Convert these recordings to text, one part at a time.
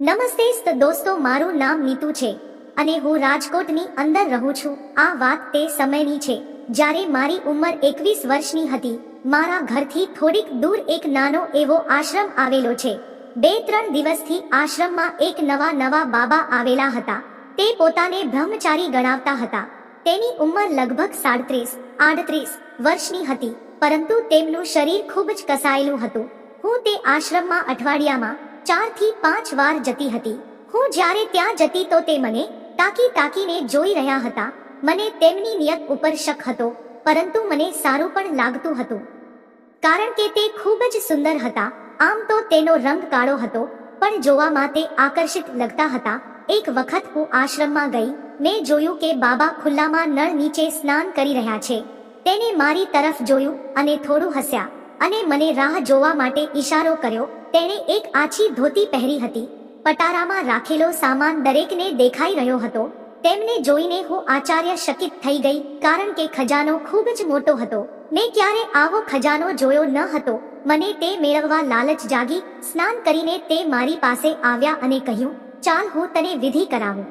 નમસ્તે દોસ્તો, મારું નામ નીતુ છે અને હું રાજકોટની અંદર રહું છું. આ વાત તે સમયની છે જ્યારે મારી ઉંમર એકવીસ વર્ષની હતી. મારા ઘરથી થોડીક દૂર એક નાનો એવો આશ્રમ આવેલો છે. બે ત્રણ દિવસથી આશ્રમમાં એક નવા નવા બાબા આવેલા હતા. તે પોતાને બ્રહ્મચારી ગણાવતા હતા. તેની ઉંમર લગભગ સાડત્રીસ, આડત્રીસ વર્ષની હતી, પરંતુ તેમનું શરીર ખૂબ જ કસાયેલું હતું. હું તે આશ્રમમાં અઠવાડિયામાં ચારથી પાંચ વાર જતી હતી. હું જ્યારે ત્યાં જતી તો તે મને તાકી તાકીને જોઈ રહ્યા હતા. મને તેમની નિયત ઉપર શક હતો, પરંતુ મને સારું પણ લાગતું હતું. કારણ કે તે ખૂબ જ સુંદર હતા. આમ તો તેનો રંગ કાળો હતો, પણ જોવામાં તે આકર્ષિત લગતા હતા. એક વખત હું આશ્રમમાં ગઈ, મેં જોયું કે બાબા ખુલ્લામાં નળ નીચે સ્નાન કરી રહ્યા છે. તેને મારી તરફ જોયું અને થોડું હસ્યા. અને મને રાહ જોવા માટે ઈશારો કર્યો. તેણે એક આછી ધોતી પહેરી હતી. પટારામાં રાખેલો સામાન દરેકને દેખાઈ રહ્યો હતો. તેમને જોઈને હું આચાર્ય શકિત થઈ ગઈ, કારણ કે ખજાનો ખૂબ જ મોટો હતો. મેં ક્યારે આવો ખજાનો જોયો ન હતો. મને તે મેળવવા લાલચ જાગી. સ્નાન કરીને તે મારી પાસે આવ્યા અને કહ્યું, ચાલ હું તને વિધિ કરાવું.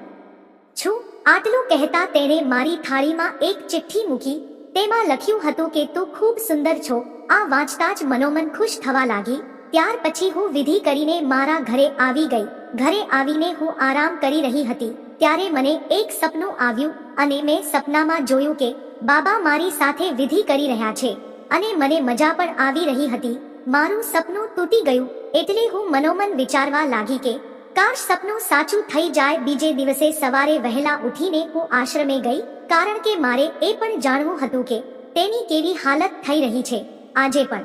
છું. આટલું કહેતા તેણે મારી થાળીમાં એક ચિઠ્ઠી મૂકી. તેમાં લખ્યું હતું કે તું ખૂબ સુંદર છો. આ વાંચતા જ મનોમન ખુશ થવા લાગી. ત્યાર પછી હું વિધિ કરીને મારા ઘરે આવી ગઈ. ઘરે આવીને હું આરામ કરી રહી હતી. ત્યારે મને એક સપનું આવ્યું અને મેં સપનામાં જોયું કે બાબા મારી સાથે વિધિ કરી રહ્યા છે અને મને મજા પણ આવી રહી હતી. મારું સપનું તૂટી ગયું એટલે હું મનોમન વિચારવા લાગી કે કાશ સપનું સાચું થઈ જાય બીજે દિવસે સવારે વહેલા ઉઠીને હું આશ્રમે ગઈ કારણ કે મારે એ પણ જાણવું હતું કે તેની કેવી હાલત થઈ રહી છે. આજે પણ.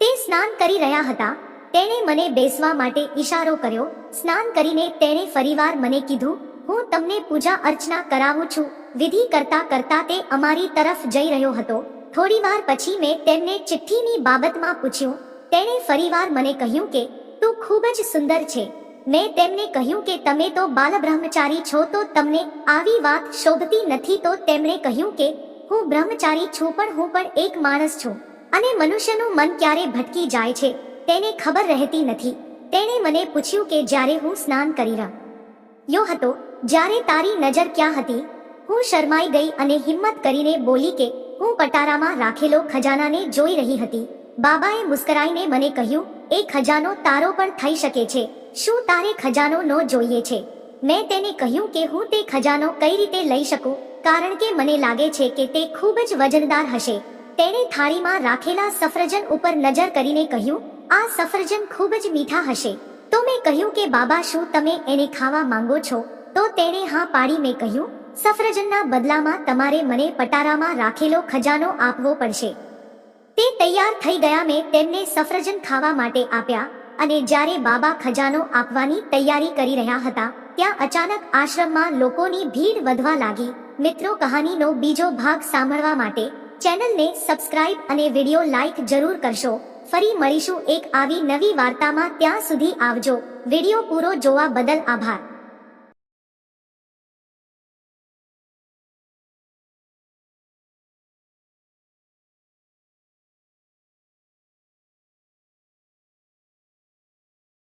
તે સ્નાન કરી રહ્યા હતા. તેણે મને બેસવા માટે ઈશારો કર્યો. સ્નાન કરીને તેણે ફરીવાર મને કીધું, હું તમને પૂજા અર્ચના કરાવું છું. વિધિ કરતા કરતા તે અમારી તરફ જઈ રહ્યો હતો. થોડીવાર પછી મેં તેમને ચિઠ્ઠીની બાબતમાં પૂછ્યું. તેણે ફરીવાર મને કહ્યું કે, તું ખૂબ જ સુંદર છે. મેં તેમને કહ્યું કે તમે તો બાલબ્રહ્મચારી છો, તો તમને આવી વાત શોભતી નથી, તો તેમણે કહ્યું કે, હું બ્રહ્મચારી છું, પણ હું પણ એક માણસ છું. અને મનુષ્યનું મન ક્યારે ભટકી જાય છે, તેને ખબર રહેતી નથી. તેણે મને પૂછ્યું કે, જ્યારે હું સ્નાન કરી રહ્યો હતો, જ્યારે તારી નજર ક્યાં હતી? હું શરમાઈ ગઈ અને હિંમત કરીને બોલી કે, હું પટારામાં રાખેલો ખજાનાને જોઈ રહી હતી. બાબાએ મુસ્કરાઈને મને કહ્યું એ ખજાનો તારો પણ થઈ શકે છે. શું તારે ખજાનો ન જોઈએ છે? મેં તેને કહ્યું કે હું તે ખજાનો કઈ રીતે લઈ શકું, કારણ કે મને લાગે છે કે તે ખૂબ જ વજનદાર હશે. તેણે થાળીમાં રાખેલા સફરજન ઉપર નજર કરીને કહ્યું, આ સફરજન ખૂબ જ મીઠા હશે. તો મેં કહ્યું કે, બાબા, શું તમે એને ખાવા માંગો છો? તો તેણે હા પાડી મેં કહ્યું, સફરજનના બદલામાં તમારે મને પટારામાં રાખેલો ખજાનો આપવો પડશે. તે તૈયાર થઈ ગયા મેં તેમને સફરજન ખાવા માટે આપ્યા અને જ્યારે બાબા ખજાનો આપવાની તૈયારી કરી રહ્યા હતા, ત્યાં અચાનક આશ્રમમાં લોકોની ભીડ વધવા લાગી. મિત્રો, કહાનીનો બીજો ભાગ સાંભળવા માટે ચેનલને સબસ્ક્રાઇબ અને વિડિયો લાઇક જરૂર કરશો. ફરી મળીશું એક આવી નવી વાર્તામાં, ત્યાં સુધી આવજો. વિડિયો પૂરો જોવા બદલ આભાર.